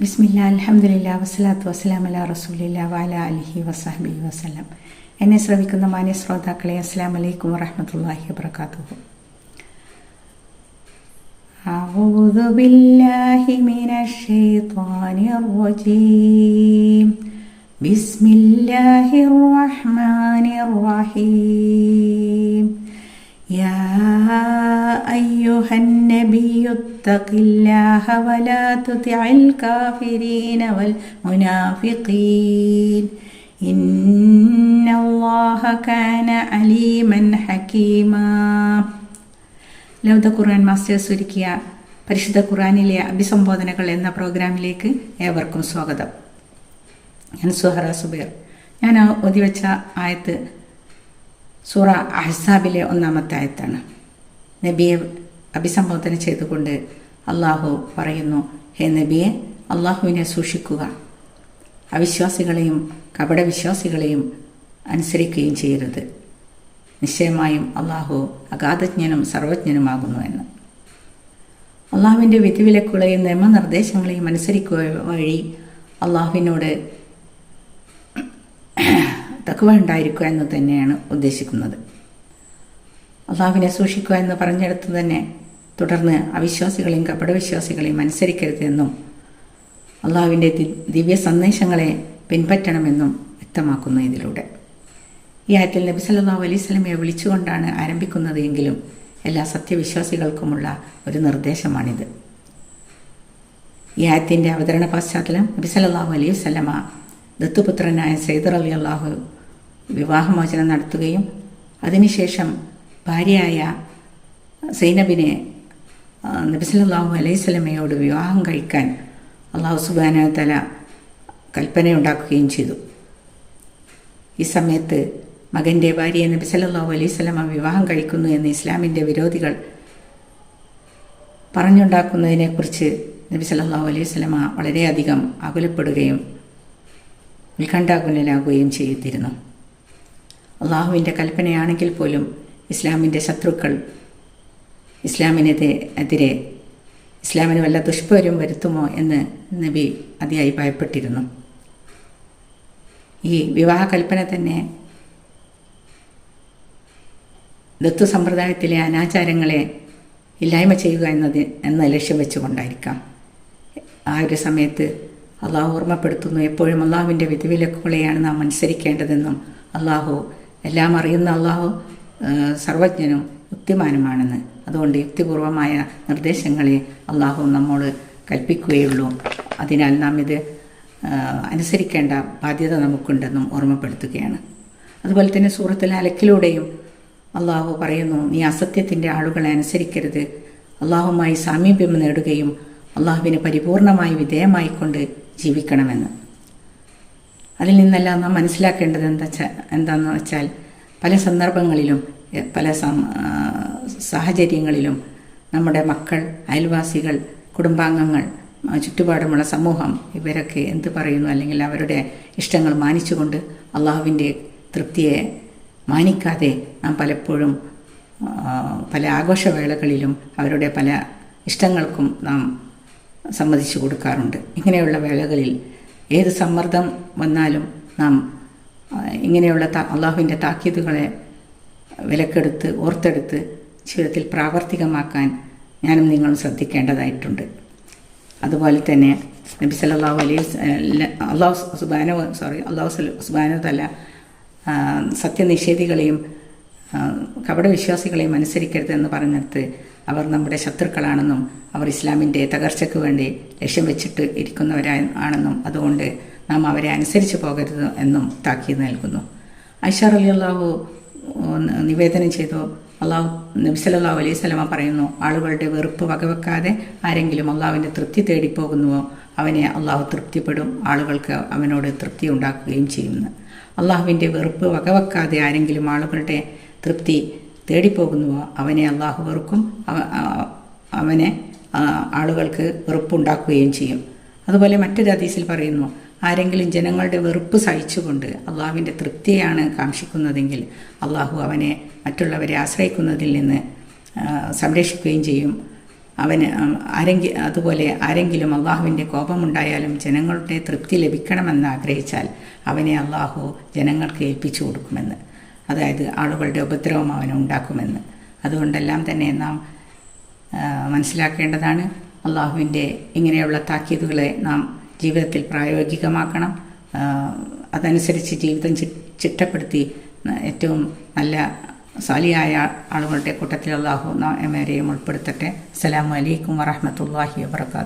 ബിസ്മില്ല അലഹമില്ല വസ്സലാത്തു വസ്സലാം അല റസൂലില്ല വാല അലിഹി വസഹബി വസ്ലം എന്നെ ശ്രവിക്കുന്ന മാന്യ ശ്രോതാക്കളെ അസ്സാം വലൈക്കും വറഹമത്തല്ലാഹി വബർക്കാത്തു أعوذ بالله من الشيطان الرجيم بسم الله الرحمن الرحيم يا أيها النبي اتق الله ولا تطع الكافرين والمنافقين إن الله كان عليما حكيما ലൗദ ഖുർആൻ മാസ്റ്റേഴ്സ് ഒരുക്കിയ പരിശുദ്ധ ഖുർആനിലെ അഭിസംബോധനകൾ എന്ന പ്രോഗ്രാമിലേക്ക് ഏവർക്കും സ്വാഗതം ഞാൻ സുഹറ സുബൈർ ഞാൻ ഒതിവെച്ച ആയത്ത് സൂറ അഹ്സാബിലെ ഒന്നാമത്തെ ആയത്താണ്. നബിയെ അഭിസംബോധന ചെയ്തുകൊണ്ട് അള്ളാഹു പറയുന്നു ഹേ നബിയെ അള്ളാഹുവിനെ സൂക്ഷിക്കുക. അവിശ്വാസികളെയും കപടവിശ്വാസികളെയും അനുസരിക്കുകയും ചെയ്യരുത്. നിശ്ചയമായും അള്ളാഹു അഗാധജ്ഞനും സർവജ്ഞനുമാകുന്നു എന്ന് അള്ളാഹുവിന്റെ വിധിവിലക്കുകളെയും നിയമനിർദ്ദേശങ്ങളെയും അനുസരിക്കുക വഴി അള്ളാഹുവിനോട് തക്കുവ ഉണ്ടായിരിക്കുക എന്ന് തന്നെയാണ് ഉദ്ദേശിക്കുന്നത്. അള്ളാഹുവിനെ സൂക്ഷിക്കുക എന്ന് പറഞ്ഞെടുത്ത് തന്നെ തുടർന്ന് അവിശ്വാസികളെയും കപടവിശ്വാസികളെയും അനുസരിക്കരുത് എന്നും അള്ളാഹുവിന്റെ ദിവ്യ സന്ദേശങ്ങളെ പിൻപറ്റണമെന്നും വ്യക്തമാക്കുന്നു ഇതിലൂടെ. ഈ ആയത്തിൽ നബി സല്ലല്ലാഹു അലൈഹി സ്വലമയെ വിളിച്ചുകൊണ്ടാണ് ആരംഭിക്കുന്നത് എങ്കിലും എല്ലാ സത്യവിശ്വാസികൾക്കുമുള്ള ഒരു നിർദ്ദേശമാണിത്. ഈ ആയത്തിന്റെ അവതരണ പശ്ചാത്തലം നബി സല്ലല്ലാഹു അലൈഹി സ്വലമ ദത്തുപുത്രനായ സൈദർ അലി അള്ളാഹു വിവാഹമോചനം നടത്തുകയും അതിനുശേഷം ഭാര്യയായ സൈനബിനെ അലൈഹി സ്വലമയോട് വിവാഹം കഴിക്കാൻ അള്ളാഹു സുബാന തല കൽപ്പനയുണ്ടാക്കുകയും ചെയ്തു. ഈ സമയത്ത് മകന്റെ ഭാര്യയെ അലൈഹി സ്വലമ വിവാഹം കഴിക്കുന്നു എന്ന് ഇസ്ലാമിന്റെ വിരോധികൾ പറഞ്ഞുണ്ടാക്കുന്നതിനെക്കുറിച്ച് നബി സല്ലല്ലാഹു അലൈഹി സ്വലമ വളരെയധികം അകുലപ്പെടുകയും ഉത്കണ്ഠാകുലനാകുകയും ചെയ്തിരുന്നു. അള്ളാഹുവിന്റെ കൽപ്പനയാണെങ്കിൽ പോലും ഇസ്ലാമിന്റെ ശത്രുക്കൾ ഇസ്ലാമിനെതിരെ ഇസ്ലാമിന് വല്ല ദുഷ്പര്യം വരുത്തുമോ എന്ന് നബി അതിയായി ഭയപ്പെട്ടിരുന്നു. ഈ വിവാഹ കൽപ്പന തന്നെ ദത്തു സമ്പ്രദായത്തിലെ അനാചാരങ്ങളെ ഇല്ലായ്മ ചെയ്യുക എന്നത് എന്ന ലക്ഷ്യം വെച്ചുകൊണ്ടായിരിക്കാം. ആ ഒരു സമയത്ത് അള്ളാഹു ഓർമ്മപ്പെടുത്തുന്നു എപ്പോഴും അള്ളാഹുവിന്റെ വിധിവിലക്കുകളെയാണ് നാം അനുസരിക്കേണ്ടതെന്നും അള്ളാഹു എല്ലാം അറിയുന്ന അള്ളാഹു സർവജ്ഞനും യുക്തിമാനുമാണെന്ന്. അതുകൊണ്ട് യുക്തിപൂർവമായ നിർദ്ദേശങ്ങളെ അള്ളാഹു നമ്മോട് കൽപ്പിക്കുകയുള്ളൂ. അതിനാൽ നാം ഇത് അനുസരിക്കേണ്ട ബാധ്യത നമുക്കുണ്ടെന്നും ഓർമ്മപ്പെടുത്തുകയാണ്. അതുപോലെ തന്നെ സൂറത്തിൽ അലക്കിലൂടെയും അള്ളാഹു പറയുന്നു നീ അസത്യത്തിന്റെ ആളുകളെ അനുസരിക്കരുത്. അള്ളാഹുമായി സാമീപ്യം നേടുകയും അള്ളാഹുവിന് പരിപൂർണമായി വിധേയമായിക്കൊണ്ട് ജീവിക്കണമെന്ന്. അതിൽ നിന്നെല്ലാം നാം മനസ്സിലാക്കേണ്ടത് എന്താ എന്താണെന്ന് വെച്ചാൽ പല സന്ദർഭങ്ങളിലും പല സാഹചര്യങ്ങളിലും നമ്മുടെ മക്കൾ അയൽവാസികൾ കുടുംബാംഗങ്ങൾ ചുറ്റുപാടുമുള്ള സമൂഹം ഇവരൊക്കെ എന്ത് പറയുന്നു അല്ലെങ്കിൽ അവരുടെ ഇഷ്ടങ്ങൾ മാനിച്ചുകൊണ്ട് അള്ളാഹുവിന്റെ തൃപ്തിയെ മാനിക്കാതെ നാം പലപ്പോഴും പല ആഘോഷവേളകളിലും അവരുടെ പല ഇഷ്ടങ്ങൾക്കും നാം സമ്മതിച്ചു കൊടുക്കാറുണ്ട്. ഇങ്ങനെയുള്ള വേളകളിൽ ഏത് സമ്മർദ്ദം വന്നാലും നാം ഇങ്ങനെയുള്ള അള്ളാഹുവിന്റെ താക്കീതുകളെ വിലക്കെടുത്ത് ഓർത്തെടുത്ത് ജീവിതത്തിൽ പ്രാവർത്തികമാക്കാൻ ഞാനും നിങ്ങളും ശ്രദ്ധിക്കേണ്ടതായിട്ടുണ്ട്. അതുപോലെ തന്നെ നബി സല്ലല്ലാഹു അലൈഹി അള്ളാഹു സുബാനോ സോറി അള്ളാഹു സുബാനോ തല സത്യനിഷേധികളെയും കപടവിശ്വാസികളെയും അനുസരിക്കരുതെന്ന് പറഞ്ഞിടത്ത് അവർ നമ്മുടെ ശത്രുക്കളാണെന്നും അവർ ഇസ്ലാമിന്റെ തകർച്ചയ്ക്ക് വേണ്ടി ലക്ഷ്യം വെച്ചിട്ട് ഇരിക്കുന്നവരാണെന്നും അതുകൊണ്ട് നാം അവരെ അനുസരിച്ച് പോകരുത് എന്നും താക്കീത് നൽകുന്നു. ഐഷാർ അലി അള്ളാഹു നിവേദനം ചെയ്തു. അള്ളാഹു നബ്സല്ലാ അലൈഹി സ്വലമ പറയുന്നു ആളുകളുടെ വെറുപ്പ് വകവെക്കാതെ ആരെങ്കിലും അള്ളാഹുവിന്റെ തൃപ്തി തേടിപ്പോകുന്നുവോ അവനെ അള്ളാഹു തൃപ്തിപ്പെടും ആളുകൾക്ക് അവനോട് തൃപ്തി ഉണ്ടാക്കുകയും ചെയ്യുന്നു. അള്ളാഹുവിന്റെ വെറുപ്പ് വകവെക്കാതെ ആരെങ്കിലും ആളുകളുടെ തൃപ്തി തേടിപ്പോകുന്നുവോ? അവനെ അള്ളാഹു വെറുക്കും. അവനെ ആളുകൾക്ക് വെറുപ്പുണ്ടാക്കുകയും ചെയ്യും. അതുപോലെ മറ്റൊരു ഹദീസിൽ പറയുന്നു ആരെങ്കിലും ജനങ്ങളുടെ വെറുപ്പ് സഹിച്ചുകൊണ്ട് അള്ളാഹുവിന്റെ തൃപ്തിയാണ് കാക്ഷിക്കുന്നതെങ്കിൽ അള്ളാഹു അവനെ മറ്റുള്ളവരെ ആശ്രയിക്കുന്നതിൽ നിന്ന് സംരക്ഷിക്കുകയും ചെയ്യും. അവന് ആരെങ്കിലും അതുപോലെ ആരെങ്കിലും അള്ളാഹുവിന്റെ കോപമുണ്ടായാലും ജനങ്ങളുടെ തൃപ്തി ലഭിക്കണമെന്ന് ആഗ്രഹിച്ചാൽ അവനെ അള്ളാഹു ജനങ്ങൾക്ക് ഏൽപ്പിച്ചു കൊടുക്കുമെന്ന്. അതായത് ആളുകളുടെ ഉപദ്രവം അവന് ഉണ്ടാക്കുമെന്ന്. അതുകൊണ്ടെല്ലാം തന്നെ നാം മനസ്സിലാക്കേണ്ടതാണ് അള്ളാഹുവിന്റെ ഇങ്ങനെയുള്ള താക്കീതുകളെ നാം ജീവിതത്തിൽ പ്രായോഗികമാക്കണം. അതനുസരിച്ച് ജീവിതം ചിട്ടപ്പെടുത്തി ഏറ്റവും നല്ല സാലിയായ ആളുകളുടെ കൂട്ടത്തിൽ അള്ളാഹു നാം ഏവരെയും ഉൾപ്പെടുത്തട്ടെ. അസ്സലാമു അലൈക്കും വറഹ്മത്തുള്ളാഹി വബർക്കാത്തു